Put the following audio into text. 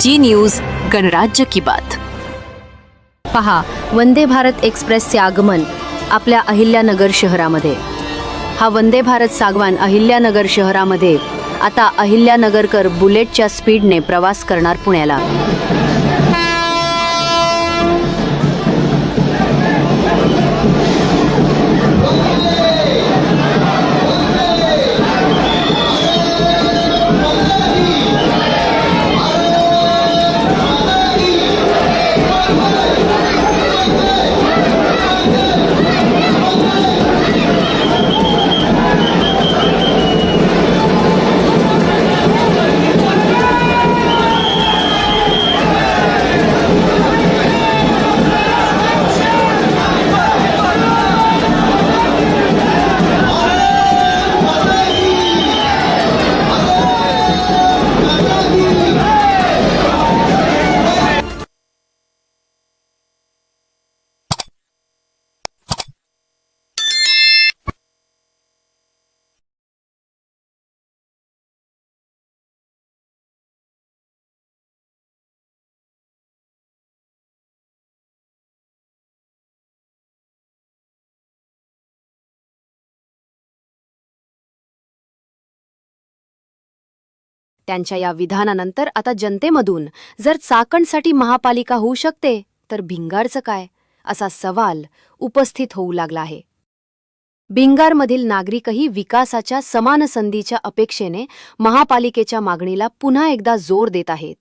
जी news गणराज्य की बात. पहा वंदे भारत एक्सप्रेसचे आगमन आपल्या अहिल्यानगर शहरामध्ये. हा वंदे भारत सागवान अहिल्यानगर शहरामध्ये आता अहिल्यानगरकर बुलेटच्या स्पीडने प्रवास करणार पुण्याला. त्यांच्या या विधानानंतर आता जनतेमधून जर चाकणसाठी महापालिका होऊ शकते तर भिंगारचं काय? असा सवाल उपस्थित होऊ लागला आहे. भिंगारमधील नागरिकही विकासाच्या समान संधीच्या अपेक्षेने महापालिकेच्या मागणीला पुन्हा एकदा जोर देत आहेत.